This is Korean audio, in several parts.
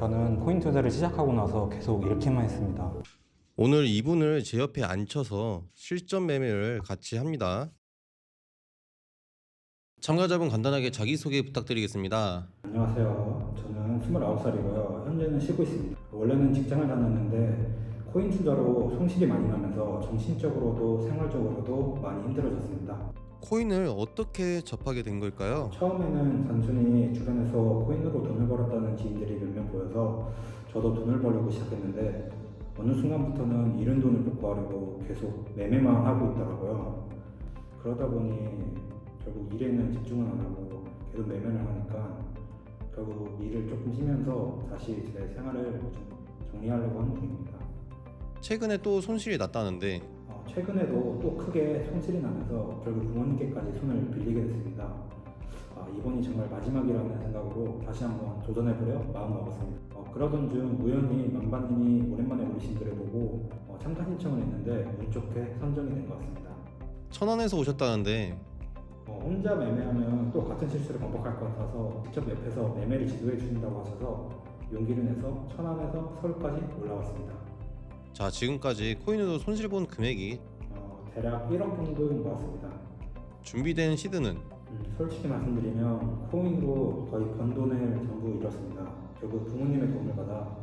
저는 코인 투자를 시작하고 나서 계속 이렇게만 했습니다. 오늘 이분을 제 옆에 앉혀서 실전 매매를 같이 합니다. 참가자분 간단하게 자기소개 부탁드리겠습니다. 안녕하세요. 저는 29살이고요. 현재는 쉬고 있습니다. 원래는 직장을 다녔는데 코인 투자로 손실이 많이 나면서 정신적으로도 생활적으로도 많이 힘들어졌습니다. 코인을 어떻게 접하게 된 걸까요? 처음에는 단순히 주변에서 코인으로 돈을 벌었다는 지인들이 몇 명 보여서 저도 돈을 벌려고 시작했는데 어느 순간부터는 잃은 돈을 복구하려고 계속 매매만 하고 있더라고요. 그러다 보니 결국 일에는 집중을 안 하고 계속 매매를 하니까 결국 일을 조금 쉬면서 다시 제 생활을 좀 정리하려고 하는 중입니다. 최근에 또 손실이 났다는데 어, 최근에도 또 크게 손실이 나면서 결국 부모님께까지 손을 빌리게 됐습니다. 아, 이번이 정말 마지막이라는 생각으로 다시 한번 도전해보려 마음먹었습니다. 어, 그러던 중 우연히 만반님이 오랜만에 올리신 글을 보고 어, 참가 신청을 했는데 운 좋게 선정이 된 것 같습니다. 천안에서 오셨다는데 어, 혼자 매매하면 또 같은 실수를 반복할 것 같아서 직접 옆에서 매매를 지도해 주신다고 하셔서 용기를 내서 천안에서 서울까지 올라왔습니다. 자 지금까지 코인으로 손실 본 금액이 어, 대략 1억 정도인 것 같습니다. 준비된 시드는 음, 솔직히 말씀드리면 코인으로 거의 번 돈을 전부 잃었습니다. 결국 부모님의 도움을 받아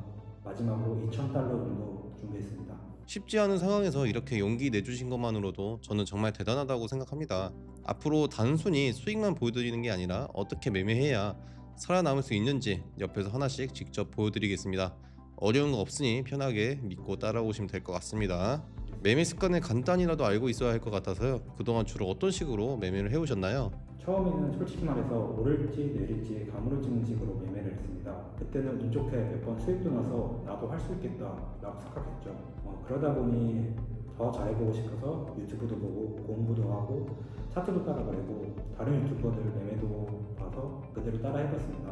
마지막으로 2천 달러 정도 준비했습니다. 쉽지 않은 상황에서 이렇게 용기 내주신 것만으로도 저는 정말 대단하다고 생각합니다. 앞으로 단순히 수익만 보여드리는 게 아니라 어떻게 매매해야 살아남을 수 있는지 옆에서 하나씩 직접 보여드리겠습니다. 어려운 거 없으니 편하게 믿고 따라오시면 될 것 같습니다. 매매 습관을 간단히라도 알고 있어야 할 것 같아서요. 그동안 주로 어떤 식으로 매매를 해오셨나요? 처음에는 솔직히 말해서 오를지 내릴지 가물어지는 식으로 매매를 했습니다. 그때는 운 좋게 몇 번 수익도 나서 나도 할 수 있겠다라고 생각했죠. 어, 그러다 보니 더 잘해보고 싶어서 유튜브도 보고 공부도 하고 차트도 따라가려고 다른 유튜버들 매매도 봐서 그대로 따라 해봤습니다.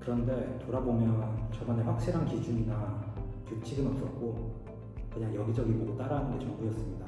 그런데 돌아보면 저번에 확실한 기준이나 규칙은 없었고 그냥 여기저기 보고 따라하는 게 전부였습니다.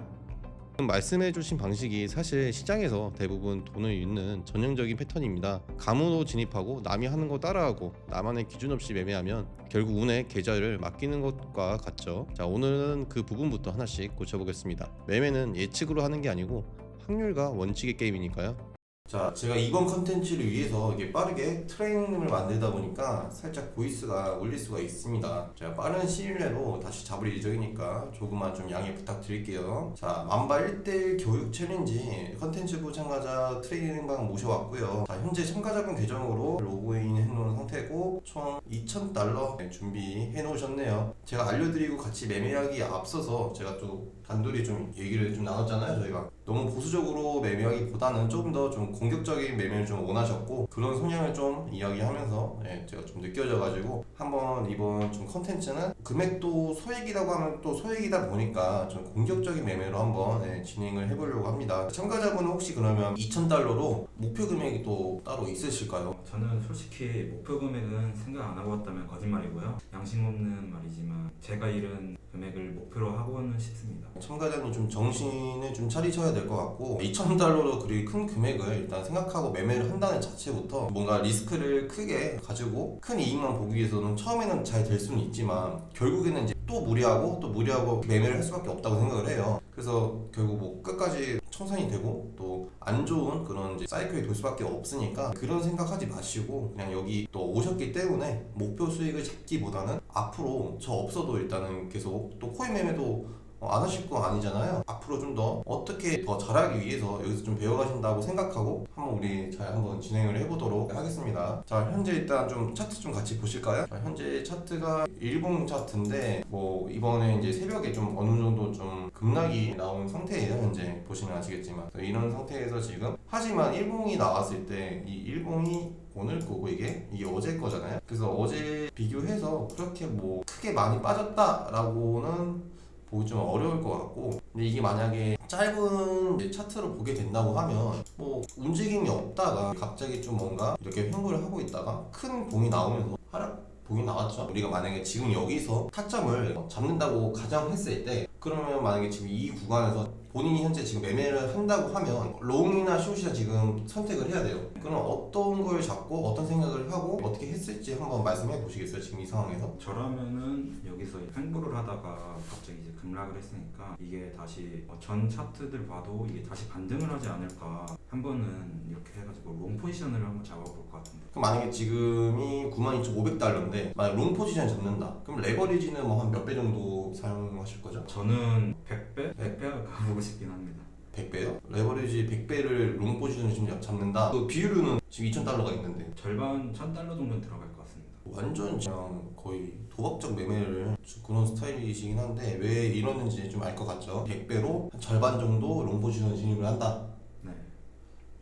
말씀해주신 방식이 사실 시장에서 대부분 돈을 잃는 전형적인 패턴입니다. 감으로 진입하고 남이 하는 거 따라하고 나만의 기준 없이 매매하면 결국 운의 계좌를 맡기는 것과 같죠. 자 오늘은 그 부분부터 하나씩 고쳐보겠습니다. 매매는 예측으로 하는 게 아니고 확률과 원칙의 게임이니까요. 자, 제가 이번 컨텐츠를 위해서 이게 빠르게 트레이닝을 만들다 보니까 살짝 보이스가 올릴 수가 있습니다. 제가 빠른 시일 내로 다시 잡을 예정이니까 조금만 좀 양해 부탁드릴게요. 자, 만바 1대1 교육 챌린지 컨텐츠부 참가자 트레이닝방 모셔왔고요. 자, 현재 참가자분 계정으로 로그인 해놓은 상태고 총 2,000달러 준비해 놓으셨네요. 제가 알려드리고 같이 매매하기에 앞서서 제가 또 단둘이 좀 얘기를 좀 나눴잖아요, 저희가. 너무 보수적으로 매매하기보다는 조금 더 좀 공격적인 매매를 좀 원하셨고 그런 성향을 좀 이야기하면서 예, 제가 좀 느껴져가지고 한번 이번 좀 컨텐츠는 금액도 소액이라고 하면 또 소액이다 보니까 좀 공격적인 매매로 한번 예, 진행을 해보려고 합니다. 참가자분은 혹시 그러면 2,000달러로 목표 금액이 또 따로 있으실까요? 저는 솔직히 목표 금액은 생각 안 하고 왔다면 거짓말이고요. 양심 없는 말이지만 제가 잃은 금액을 목표로 하고는 싶습니다. 참가자님 좀 정신을 좀 차리셔야 될 것 같고 2,000달러로 그리 큰 금액을 일단 생각하고 매매를 한다는 자체부터 뭔가 리스크를 크게 가지고 큰 이익만 보기 위해서는 처음에는 잘 될 수는 있지만 결국에는 이제 또 무리하고 또 무리하고 매매를 할 수밖에 없다고 생각을 해요. 그래서 결국 뭐 끝까지 청산이 되고 또 안 좋은 그런 이제 사이클이 돌 수밖에 없으니까 그런 생각하지 마시고 그냥 여기 또 오셨기 때문에 목표 수익을 잡기보다는 앞으로 저 없어도 일단은 계속 또 코인 매매도 어, 안 하실 거 아니잖아요. 앞으로 좀 더 어떻게 더 잘하기 위해서 여기서 좀 배워가신다고 생각하고 한번 우리 잘 한번 진행을 해보도록 하겠습니다. 자, 현재 일단 좀 차트 좀 같이 보실까요? 자, 현재 차트가 일봉 차트인데 뭐 이번에 이제 새벽에 좀 어느 정도 좀 급락이 나온 상태예요. 현재 보시면 아시겠지만 이런 상태에서 지금 하지만 일봉이 나왔을 때 이 일봉이 오늘 거고 이게 이게 어제 거잖아요. 그래서 어제 비교해서 그렇게 뭐 크게 많이 빠졌다라고는 보기 좀 어려울 것 같고 근데 이게 만약에 짧은 차트를 보게 된다고 하면 뭐 움직임이 없다가 갑자기 좀 뭔가 이렇게 횡보를 하고 있다가 큰 봉이 나오면서 하락 보긴 나왔죠. 우리가 만약에 지금 여기서 타점을 잡는다고 가정했을 때 그러면 만약에 지금 이 구간에서 본인이 현재 지금 매매를 한다고 하면 롱이나 숏이나 지금 선택을 해야 돼요. 그럼 어떤 걸 잡고 어떤 생각을 하고 어떻게 했을지 한번 말씀해 보시겠어요? 지금 이 상황에서? 저라면은 여기서 횡보를 하다가 갑자기 이제 급락을 했으니까 이게 다시 어, 전 차트들 봐도 이게 다시 반등을 하지 않을까 한 번은 이렇게 해가지고 롱 포지션을 한번 잡아볼 것 같은데 그럼 만약에 지금이 92,500달러인데 만약 롱 포지션 잡는다. 그럼 레버리지는 뭐 한 몇 배 정도 사용하실 거죠? 저는 100배? 100배 가보고 싶긴 합니다 100배요? 레버리지 100배를 롱 포지션을 지금 잡는다. 그 비율은 지금 2,000달러가 있는데 절반 1000달러 정도는 들어갈 것 같습니다 완전 그냥 거의 도박적 매매를 그런 스타일이시긴 한데 왜 이러는지 좀 알 것 같죠? 100배로 한 절반 정도 롱 포지션 진입을 한다. 네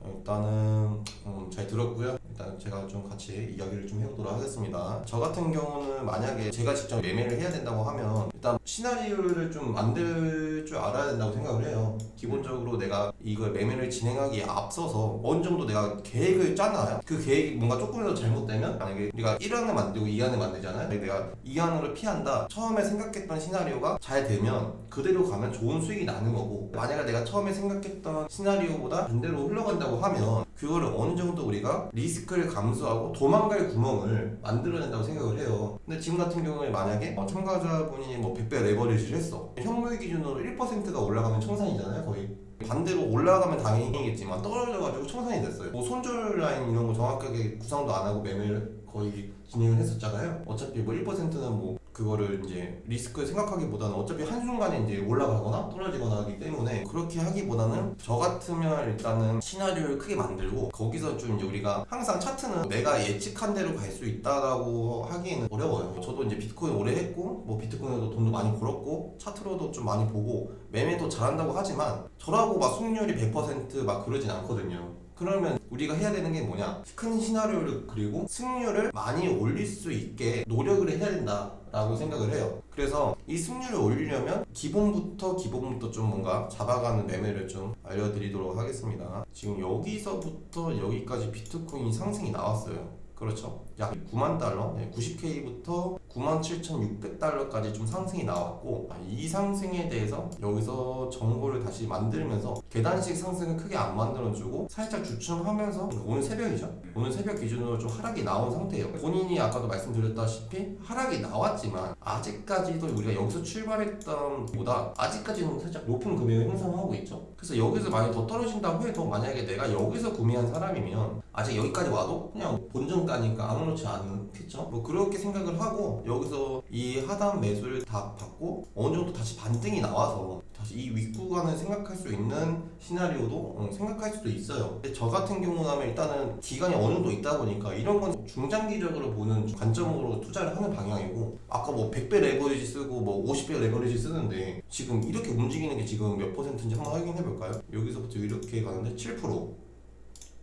일단은 음, 잘 들었고요. 일단 제가 좀 같이 이야기를 좀 해보도록 하겠습니다. 저 같은 경우는 만약에 제가 직접 매매를 해야 된다고 하면 일단 시나리오를 좀 만들 줄 알아야 된다고 생각을 해요. 기본적으로 내가 이걸 매매를 진행하기에 앞서서 어느 정도 내가 계획을 짜놔요. 그 계획이 뭔가 조금이라도 잘못되면 만약에 우리가 1안을 만들고 2안을 만들잖아요. 내가 2안으로 피한다. 처음에 생각했던 시나리오가 잘 되면 그대로 가면 좋은 수익이 나는 거고 만약에 내가 처음에 생각했던 시나리오보다 반대로 흘러간다고 하면 그거를 어느 정도 우리가 리스크 를 감수하고 도망갈 구멍을 만들어낸다고 생각을 해요. 근데 지금 같은 경우에 만약에 어, 참가자분이 뭐 100배 레버리지를 했어. 현물 기준으로 1%가 올라가면 청산이잖아요, 거의. 반대로 올라가면 당연히겠지만 떨어져가지고 청산이 됐어요. 뭐 손절 라인 이런 거 정확하게 구상도 안 하고 매매를 거의 진행을 했었잖아요. 어차피 뭐 1%는 뭐 그거를 이제 리스크 생각하기보다는 어차피 한순간에 이제 올라가거나 떨어지거나 하기 때문에 그렇게 하기보다는 저 같으면 일단은 시나리오를 크게 만들고 거기서 좀 이제 우리가 항상 차트는 내가 예측한 대로 갈 수 있다라고 하기에는 어려워요. 저도 이제 비트코인 오래 했고 뭐 비트코인으로 돈도 많이 벌었고 차트로도 좀 많이 보고 매매도 잘한다고 하지만 저라고 막 수익률이 100%막 그러진 않거든요. 그러면 우리가 해야 되는 게 뭐냐? 큰 시나리오를 그리고 승률을 많이 올릴 수 있게 노력을 해야 된다 라고 생각을 해요. 그래서 이 승률을 올리려면 기본부터 기본부터 좀 뭔가 잡아가는 매매를 좀 알려드리도록 하겠습니다. 지금 여기서부터 여기까지 비트코인 상승이 나왔어요. 그렇죠. 약 9만 달러, 90K부터 97,600달러까지 좀 상승이 나왔고 아, 이 상승에 대해서 여기서 정보를 다시 만들면서 계단식 상승을 크게 안 만들어주고 살짝 주춤하면서 오늘 새벽이죠. 오늘 새벽 기준으로 좀 하락이 나온 상태예요. 본인이 아까도 말씀드렸다시피 하락이 나왔지만 아직까지도 우리가 여기서 출발했던 보다 아직까지는 살짝 높은 금액을 형성하고 있죠. 그래서 여기서 많이 더 떨어진다고 해도 만약에 내가 여기서 구매한 사람이면 아직 여기까지 와도 그냥 본전가니까 아무 렇지 않겠죠. 뭐 그렇게 생각을 하고 여기서 이 하단 매수를 다 받고 어느 정도 다시 반등이 나와서 다시 이 윗구간을 생각할 수 있는 시나리오도 어, 생각할 수도 있어요. 근데 저 같은 경우라면 일단은 기간이 어느 정도 있다 보니까 이런 건 중장기적으로 보는 관점으로 투자를 하는 방향이고 아까 뭐 100배 레버리지 쓰고 뭐 50배 레버리지 쓰는데 지금 이렇게 움직이는 게 지금 몇 퍼센트인지 한번 확인해 볼까요? 여기서부터 이렇게 가는데 7%.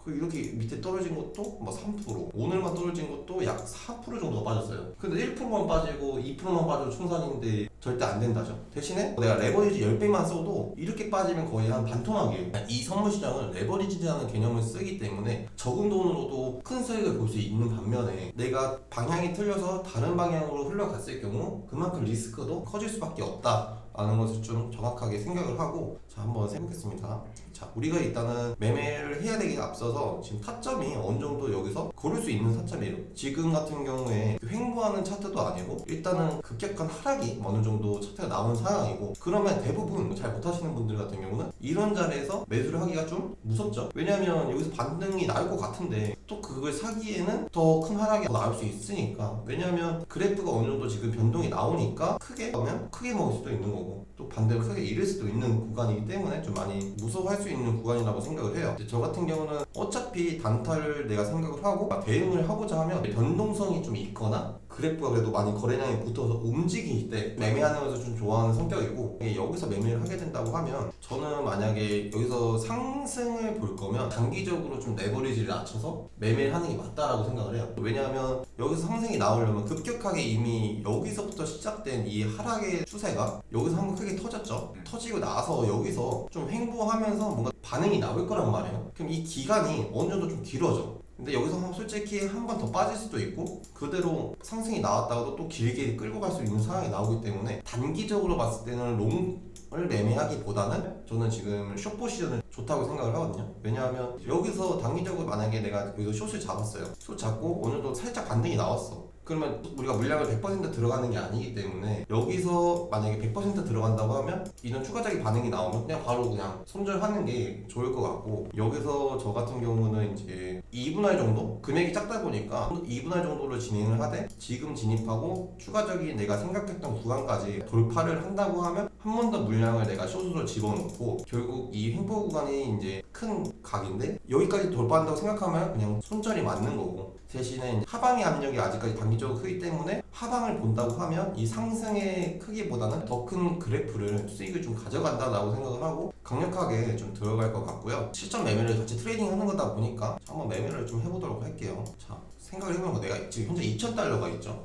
그 이렇게 밑에 떨어진 것도 뭐 3% 오늘만 떨어진 것도 약 4% 정도가 빠졌어요. 근데 1%만 빠지고 2%만 빠져도 충산인데 절대 안 된다죠. 대신에 내가 레버리지 10배만 써도 이렇게 빠지면 거의 한 반토막이에요. 이 선물 시장은 레버리지라는 개념을 쓰기 때문에 적은 돈으로도 큰 수익을 볼 수 있는 반면에 내가 방향이 틀려서 다른 방향으로 흘러갔을 경우 그만큼 리스크도 커질 수밖에 없다 라는 것을 좀 정확하게 생각을 하고 자 한번 해보겠습니다. 자 우리가 일단은 매매를 해야 되기에 앞서서 지금 타점이 어느 정도 여기서 고를 수 있는 타점이에요. 지금 같은 경우에 횡보하는 차트도 아니고 일단은 급격한 하락이 어느 정도 차트가 나온 상황이고 그러면 대부분 잘 못하시는 분들 같은 경우는 이런 자리에서 매수를 하기가 좀 무섭죠. 왜냐하면 여기서 반등이 나올 것 같은데 또 그걸 사기에는 더 큰 하락이 더 나올 수 있으니까 왜냐하면 그래프가 어느 정도 지금 변동이 나오니까 크게 하면 크게 먹을 수도 있는 거고 또 반대로 크게 잃을 수도 있는 구간이기 때문에 좀 많이 무서워할 수 있는 구간이라고 생각을 해요. 저 같은 경우는 어차피 단타를 내가 생각을 하고 대응을 하고자 하면 변동성이 좀 있거나 그래프가 그래도 많이 거래량이 붙어서 움직일 때 매매하는 것을 좀 좋아하는 성격이고 여기서 매매를 하게 된다고 하면 저는 만약에 여기서 상승을 볼 거면 단기적으로 좀 레버리지를 낮춰서 매매를 하는 게 맞다라고 생각을 해요. 왜냐하면 여기서 상승이 나오려면 급격하게 이미 여기서부터 시작된 이 하락의 추세가 여기서 한번 크게 터졌죠. 터지고 나서 여기서 좀 횡보하면서 뭔가 반응이 나올 거란 말이에요. 그럼 이 기간이 어느 정도 좀 길어져. 근데 여기서 솔직히 한 번 더 빠질 수도 있고 그대로 상승이 나왔다가도 또 길게 끌고 갈 수 있는 상황이 나오기 때문에 단기적으로 봤을 때는 롱을 매매하기보다는 저는 지금 숏 포지션을 좋다고 생각을 하거든요. 왜냐하면 여기서 단기적으로 만약에 내가 여기서 숏을 잡았어요. 숏 잡고 오늘도 살짝 반등이 나왔어. 그러면 우리가 물량을 100% 들어가는 게 아니기 때문에 여기서 만약에 100% 들어간다고 하면 이런 추가적인 반응이 나오면 그냥 바로 그냥 손절하는 게 좋을 것 같고 여기서 저 같은 경우는 이제 2분할 정도? 금액이 작다 보니까 2분할 정도를 진행을 하되 지금 진입하고 추가적인 내가 생각했던 구간까지 돌파를 한다고 하면 한 번 더 물량을 내가 숏으로 집어넣고 결국 이 횡보 구간이 이제 큰 각인데 여기까지 돌파한다고 생각하면 그냥 손절이 맞는 거고 대신에 하방의 압력이 아직까지 단기적으로 크기 때문에 하방을 본다고 하면 이 상승의 크기보다는 더 큰 그래프를 수익을 좀 가져간다라고 생각을 하고 강력하게 좀 들어갈 것 같고요. 실전 매매를 같이 트레이딩 하는 거다 보니까 한번 매매를 좀 해보도록 할게요. 자 생각을 해보면 내가 지금 현재 2,000달러가 있죠.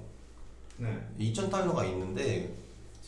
네. 2,000달러가 있는데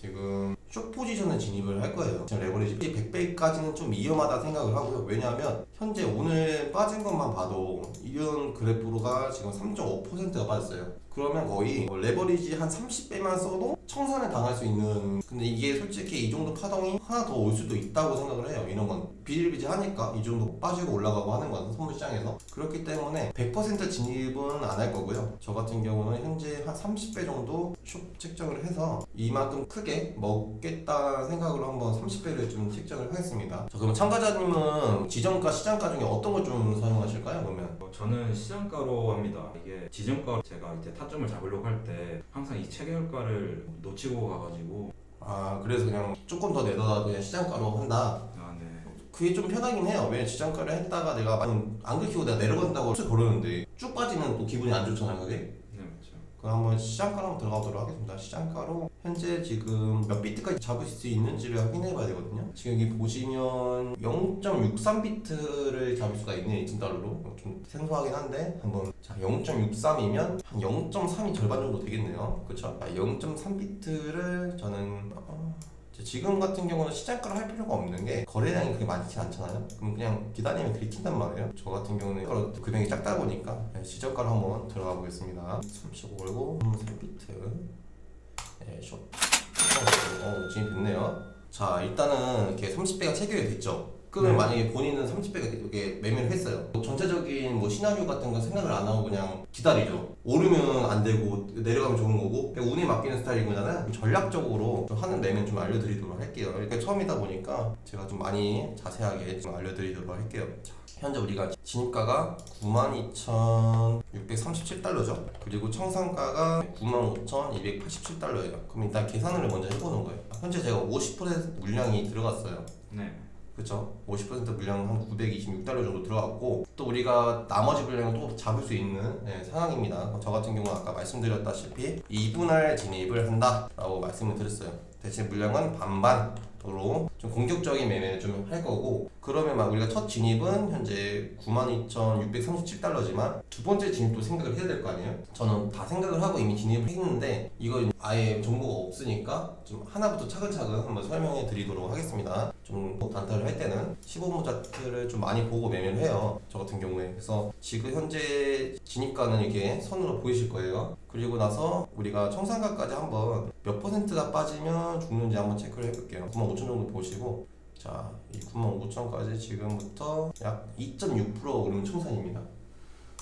지금 숏 포지션에 진입을 할 거예요. 지금 레버리지 100배 까지는 좀 위험하다 생각을 하고요. 왜냐하면 현재 오늘 빠진 것만 봐도 이런 그래프가 지금 3.5%가 빠졌어요. 그러면 거의 뭐 레버리지 한 30배만 써도 청산을 당할 수 있는 근데 이게 솔직히 이 정도 파동이 하나 더 올 수도 있다고 생각을 해요. 이런 건 비일비재하니까 이 정도 빠지고 올라가고 하는 건 선물시장에서 그렇기 때문에 100% 진입은 안 할 거고요. 저 같은 경우는 현재 한 30배 정도 숏 책정을 해서 이만큼 크게 먹겠다는 생각으로 한번 30배를 좀 책정을 하겠습니다. 자, 그럼 참가자님은 지정가, 시장가 중에 어떤 걸 좀 사용하실까요? 그러면 어, 저는 시장가로 합니다. 이게 지정가 제가 이제 타점을 잡으려고 할 때 항상 이 체결가를 놓치고 가가지고 아 그래서 그냥 조금 더 내다가 그냥 시장가로 한다. 아 네. 그게 좀 편하긴 해요. 왜냐 지정가를 했다가 내가 많이 안 긁히고 내가 내려간다고 술 거르는데 쭉 빠지는 또 기분이 안 좋잖아요, 그게. 네 맞죠. 그럼 한번 시장가로 한번 들어가도록 하겠습니다. 시장가로 현재 지금 몇 비트까지 잡을 수 있는지를 확인해 봐야 되거든요. 지금 여기 보시면 0.63비트를 잡을 수가 있네요. 2,000달러로. 좀 생소하긴 한데 한번 자 0.63이면 한 0.3이 절반 정도 되겠네요. 그렇죠? 0.3비트를 저는 어, 지금 같은 경우는 시장가로 할 필요가 없는 게 거래량이 그렇게 많지 않잖아요. 그럼 그냥 기다리면 들킨단 말이에요. 저 같은 경우는 금액이 작다 보니까 네, 시저가로 한번 들어가 보겠습니다. 35 걸고 3비트 네, 숏. 어, 진입됐네요. 자, 일단은 이렇게 30배가 체결이 됐죠. 그러면 네. 만약에 본인은 30배가 이렇게 매매를 했어요. 뭐 전체적인 뭐 시나리오 같은 건 생각을 안 하고 그냥 기다리죠. 오르면 안 되고 내려가면 좋은 거고 운에 맡기는 스타일인 거잖아요. 전략적으로 좀 하는 매매 좀 알려드리도록 할게요. 이렇게 처음이다 보니까 제가 좀 많이 자세하게 좀 알려드리도록 할게요. 자, 현재 우리가 진입가가 92,637달러죠. 그리고 청산가가 95,287달러예요. 그럼 일단 계산을 먼저 해보는 거예요. 현재 제가 50% 물량이 들어갔어요. 네. 그쵸? 50% 물량 한 926달러 정도 들어갔고 또 우리가 나머지 물량을 또 잡을 수 있는 네, 상황입니다. 저 같은 경우는 아까 말씀드렸다시피 2분할 진입을 한다라고 말씀을 드렸어요. 대신 물량은 반반 으로 좀 공격적인 매매를 좀 할 거고 그러면 막 우리가 첫 진입은 현재 92,637달러지만 두 번째 진입도 생각을 해야 될 거 아니에요? 저는 다 생각을 하고 이미 진입을 했는데 이거 아예 정보가 없으니까 좀 하나부터 차근차근 한번 설명해 드리도록 하겠습니다. 좀 단타를 할 때는 15분 차트를 좀 많이 보고 매매를 해요. 저 같은 경우에. 그래서 지금 현재 진입가는 이렇게 선으로 보이실 거예요. 그리고 나서 우리가 청산가까지 한번 몇 퍼센트가 빠지면 죽는지 한번 체크를 해볼게요. 9만 5천 정도 보시고 자, 이 9만 5천까지 지금부터 약 2.6% 오르면 청산입니다.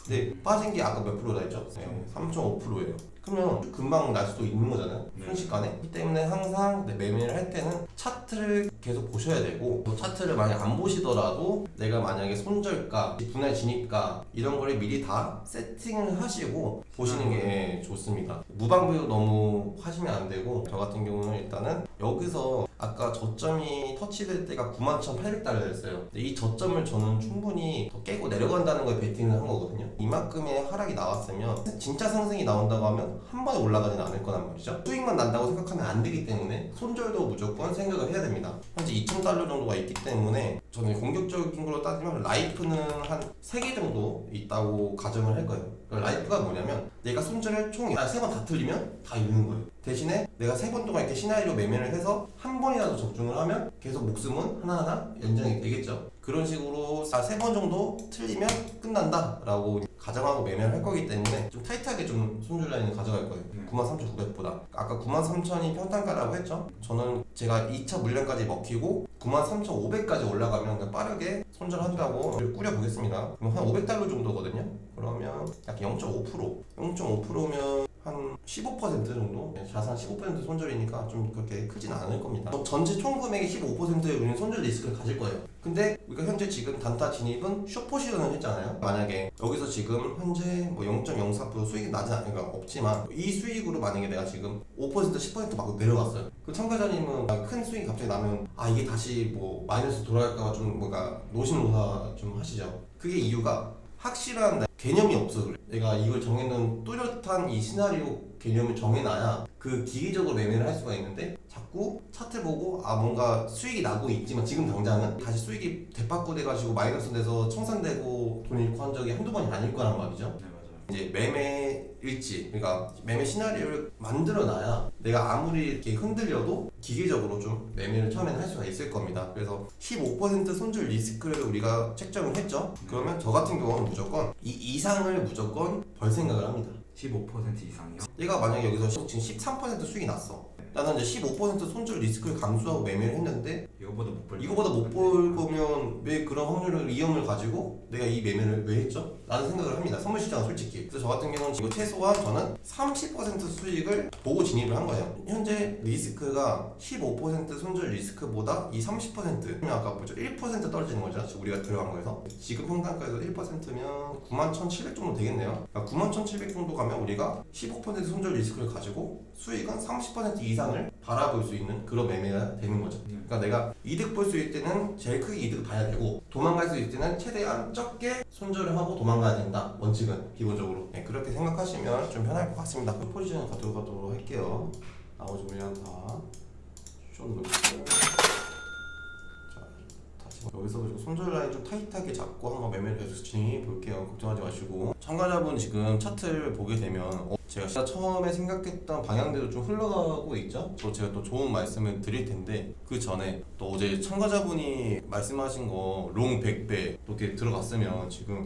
근데 빠진 게 아까 몇 프로다 했죠? 네, 3.5%예요. 그러면 금방 날 수도 있는 거잖아요. 네. 순식간에. 그렇기 때문에 항상 내 매매를 할 때는 차트를 계속 보셔야 되고 또 차트를 만약 안 보시더라도 내가 만약에 손절가, 분할 진입가 이런 거를 미리 다 세팅을 하시고 보시는 게 좋습니다. 무방비로 너무 하시면 안 되고 저 같은 경우는 일단은 여기서 아까 저점이 터치될 때가 91,800달러였어요. 근데 이 저점을 저는 충분히 더 깨고 내려간다는 거에 베팅을 한 거거든요. 이만큼의 하락이 나왔으면 진짜 상승이 나온다고 하면 한 번에 올라가지는 않을 거란 말이죠. 수익만 난다고 생각하면 안 되기 때문에 손절도 무조건 생각을 해야 됩니다. 현재 2,000달러 정도가 있기 때문에 저는 공격적인 걸로 따지면 라이프는 한 3개 정도 있다고 가정을 할 거예요. 라이프가 뭐냐면 내가 손절을 총 3번 다 틀리면 다 잃는 거예요. 대신에 내가 세 번 동안 이렇게 시나리오 매매를 해서 한 번이라도 적중을 하면 계속 목숨은 하나하나 연장이 되겠죠. 그런 식으로 세 번 정도 틀리면 끝난다 라고 가정하고 매매를 할 거기 때문에 좀 타이트하게 좀 손절 라인을 가져갈 거예요. 네. 93,900보다 아까 93,000이 평단가라고 했죠. 저는 제가 2차 물량까지 먹히고 93,500까지 올라가면 그냥 빠르게 손절한다고 꾸려 보겠습니다. 그럼 한 500달러 정도거든요. 그러면 약 0.5% 0.5%면 한 15% 정도 네, 자산 15% 손절이니까 좀 그렇게 크진 않을 겁니다. 뭐 전체 총 금액의 15%의 우리는 손절 리스크를 가질 거예요. 근데 우리가 현재 지금 단타 진입은 숏포시전을 했잖아요. 만약에 여기서 지금 현재 뭐 0.04% 수익이 나진 않으까 없지만 이 수익으로 만약에 내가 지금 5% 10%막 내려갔어요. 그 참가자님은 큰 수익이 갑자기 나면 아 이게 다시 뭐 마이너스 돌아갈까 좀 뭔가 노심노사 좀 하시죠. 그게 이유가 확실한 개념이 없어 그래. 내가 이걸 정해놓은 뚜렷한 이 시나리오 개념을 정해놔야 그 기계적으로 매매를 할 수가 있는데 자꾸 차트 보고 아 뭔가 수익이 나고 있지만 지금 당장은 다시 수익이 대파꾸돼가지고 마이너스 돼서 청산되고 돈 잃고 한 적이 한두 번이 아닐 거란 말이죠. 이제 매매 일지, 그러니까 매매 시나리오를 만들어놔야 내가 아무리 이렇게 흔들려도 기계적으로 좀 매매를 처음에는 할 수가 있을 겁니다. 그래서 15% 손절 리스크를 우리가 책정을 했죠. 그러면 저 같은 경우는 무조건 이 이상을 무조건 벌 생각을 합니다. 15% 이상이요? 얘가 만약에 여기서 지금 13% 수익이 났어. 나는 이제 15% 손절 리스크를 감수하고 매매를 했는데 이거보다 못 벌. 이거보다 못 볼 거면 왜 그런 확률을 위험을 가지고 내가 이 매매를 왜 했죠? 라는 생각을 합니다. 선물 시장은 솔직히. 그래서 저 같은 경우는 이거 최소한 저는 30% 수익을 보고 진입을 한 거예요. 현재 리스크가 15% 손절 리스크보다 이 30% 아까 뭐죠? 1% 떨어지는 거죠. 우리가 들어간 거에서 지금 평단가에서 1%면 91,700 정도 되겠네요. 그러니까 91,700 정도 가면 우리가 15% 손절 리스크를 가지고 수익은 30% 이상 을 바라볼 수 있는 그런 매매가 되는 거죠. 그러니까 내가 이득 볼 수 있을 때는 제일 크게 이득을 봐야 되고 도망갈 수 있을 때는 최대한 적게 손절을 하고 도망가야 된다. 원칙은 기본적으로 네, 그렇게 생각하시면 좀 편할 것 같습니다. 그 포지션을 가져가도록 할게요. 나머지 물량 다좀 넣고 자 다시 여기서 그리고 손절 라인 좀 타이트하게 잡고 한번 매매를 계속 진행해 볼게요. 걱정하지 마시고 참가자분 지금 차트를 보게 되면 어, 제가 진짜 처음에 생각했던 방향대로 좀 흘러가고 있죠. 또 제가 또 좋은 말씀을 드릴 텐데 그 전에 또 어제 참가자분이 말씀하신 거 롱 100배 또 이렇게 들어갔으면 지금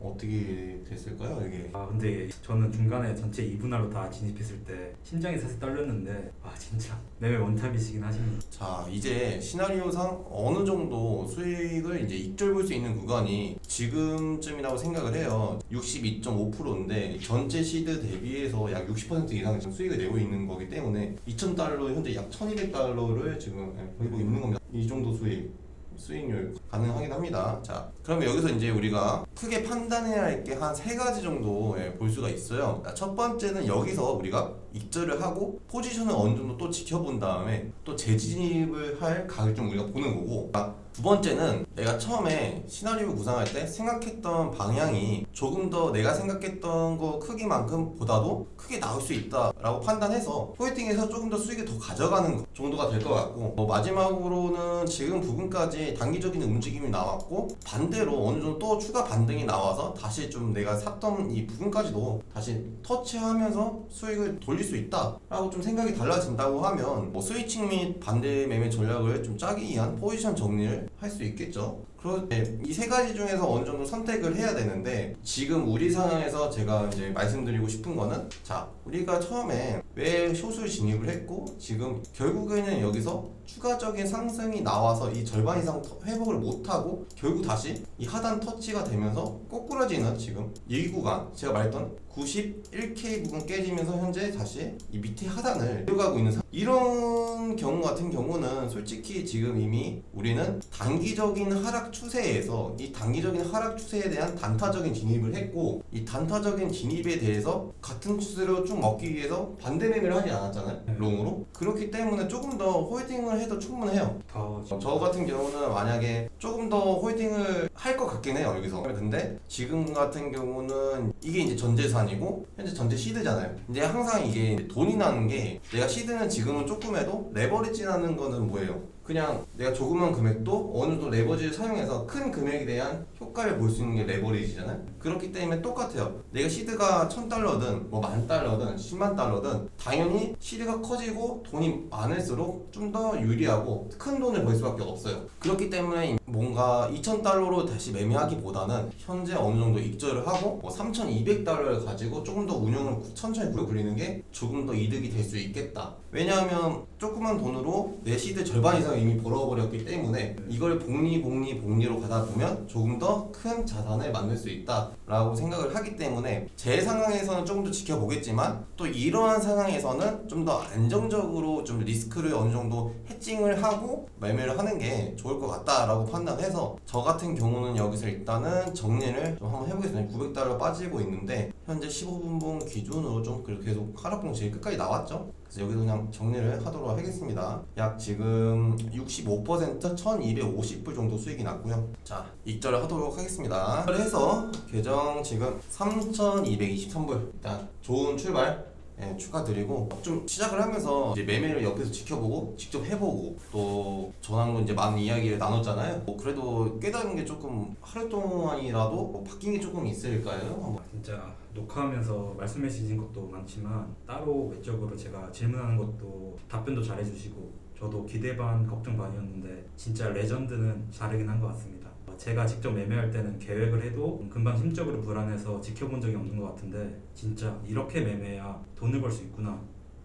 어떻게 됐을까요 이게? 아 근데 저는 중간에 전체 2분할로 다 진입했을 때 심장이 살짝 떨렸는데 아 진짜 매매 원탑이시긴 하십니다. 자 이제 시나리오상 어느 정도 수익을 이제 익절 볼 수 있는 구간이 지금쯤이라고 생각을 해요 62.5%인데 전체 시드 대비해서 약 60% 이상 지금 수익을 내고 있는 거기 때문에 2,000달러 현재 약 1,200달러를 지금 보이고 있는 겁니다 이 정도 수익 수익률 가능하긴 합니다. 자, 그러면 여기서 이제 우리가 크게 판단해야 할 게 한 세 가지 정도 예, 볼 수가 있어요. 자, 첫 번째는 여기서 우리가 익절을 하고 포지션을 어느 정도 또 지켜본 다음에 또 재진입을 할 각을 좀 우리가 보는 거고. 자, 두 번째는 내가 처음에 시나리오 구상할 때 생각했던 방향이 조금 더 내가 생각했던 거 크기만큼 보다도 크게 나올 수 있다라고 판단해서 포인팅에서 조금 더 수익을 더 가져가는 거 정도가 될 것 같고 뭐 마지막으로는 지금 부분까지 단기적인 움직임이 나왔고 반대로 어느 정도 또 추가 반등이 나와서 다시 좀 내가 샀던 이 부분까지도 다시 터치하면서 수익을 돌릴 수 있다라고 좀 생각이 달라진다고 하면 뭐 스위칭 및 반대 매매 전략을 좀 짜기 위한 포지션 정리를 할 수 있겠죠. 그런데 이 세 가지 중에서 어느 정도 선택을 해야 되는데 지금 우리 상황에서 제가 이제 말씀드리고 싶은 거는 자 우리가 처음에 왜 숏을 진입을 했고 지금 결국에는 여기서 추가적인 상승이 나와서 이 절반 이상 터- 회복을 못하고 결국 다시 이 하단 터치가 되면서 꼬꾸라지는 지금 이 구간 제가 말했던 91K 부분 깨지면서 현재 다시 이 밑에 하단을 내려가고 있는 상황 이런 경우 같은 경우는 솔직히 지금 이미 우리는 단기적인 하락 추세에서 이 단기적인 하락 추세에 대한 단타적인 진입을 했고 이 단타적인 진입에 대해서 같은 추세로 쭉 먹기 위해서 반대 매매를 하지 않았잖아요 네. 롱으로. 그렇기 때문에 조금 더 홀딩을 해도 충분해요. 더 저 같은 경우는 만약에 조금 더 홀딩을 할 것 같긴 해요 여기서. 근데 지금 같은 경우는 이게 이제 전 재산이고 현재 전체 시드잖아요. 이제 항상 이게 돈이 나는 게 내가 시드는 지금은 조금 해도 레버리지 나는 거는 뭐예요 그냥 내가 조그만 금액도 어느 정도 레버리지를 사용해서 큰 금액에 대한 효과를 볼 수 있는 게 레버리지잖아요. 그렇기 때문에 똑같아요. 내가 시드가 1000달러든 뭐 만 달러든 10만 달러든 당연히 시드가 커지고 돈이 많을수록 좀 더 유리하고 큰 돈을 벌 수밖에 없어요. 그렇기 때문에 뭔가 2000달러로 다시 매매하기보다는 현재 어느 정도 익절을 하고 뭐 3200달러를 가지고 조금 더 운영을 천천히 굴리는 게 조금 더 이득이 될 수 있겠다. 왜냐하면 조그만 돈으로 내 시드 절반 이상 이미 벌어버렸기 때문에 이걸 복리 복리 복리로 가다 보면 조금 더 큰 자산을 만들 수 있다 라고 생각을 하기 때문에 제 상황에서는 조금 더 지켜보겠지만 또 이러한 상황에서는 좀 더 안정적으로 좀 리스크를 어느 정도 해칭을 하고 매매를 하는 게 좋을 것 같다라고 판단해서 저 같은 경우는 여기서 일단은 정리를 좀 한번 해보겠습니다. 900달러 빠지고 있는데 현재 15분봉 기준으로 좀 계속 하락봉 제일 끝까지 나왔죠. 그래서 여기서 그냥 정리를 하도록 하겠습니다. 약 지금 65% 1250불 정도 수익이 났고요. 자, 익절을 하도록 하겠습니다. 그래서 계정 지금 3223불. 일단 좋은 출발 예, 축하드리고 좀 시작을 하면서 이제 매매를 옆에서 지켜보고 직접 해보고 또 저랑도 이제 많은 이야기를 나눴잖아요. 뭐 그래도 깨달은 게 조금 하루 동안이라도 뭐 바뀐 게 조금 있을까요? 한번. 진짜 녹화하면서 말씀해 주신 것도 많지만 따로 외적으로 제가 질문하는 것도 답변도 잘해주시고 저도 기대 반 걱정 반이었는데 진짜 레전드는 다르긴 한 것 같습니다. 어, 제가 직접 매매할 때는 계획을 해도 금방 심적으로 불안해서 지켜본 적이 없는 것 같은데 진짜 이렇게 매매해야 돈을 벌 수 있구나.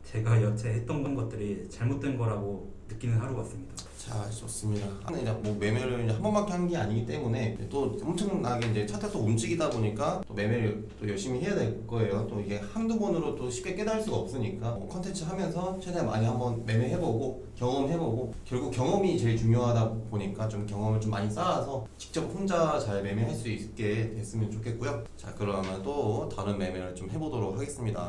제가 여태 했던 것들이 잘못된 거라고 느끼는 하루 같습니다. 자 좋습니다. 이제 뭐 매매를 이제 한 번밖에 한 게 아니기 때문에 또 엄청나게 이제 차트 또 움직이다 보니까 또 매매를 또 열심히 해야 될 거예요. 또 이게 한두 번으로 또 쉽게 깨달을 수가 없으니까 뭐 컨텐츠 하면서 최대한 많이 한번 매매해보고 경험해보고 결국 경험이 제일 중요하다 보니까 좀 경험을 좀 많이 쌓아서 직접 혼자 잘 매매할 수 있게 됐으면 좋겠고요. 자 그러면 또 다른 매매를 좀 해보도록 하겠습니다.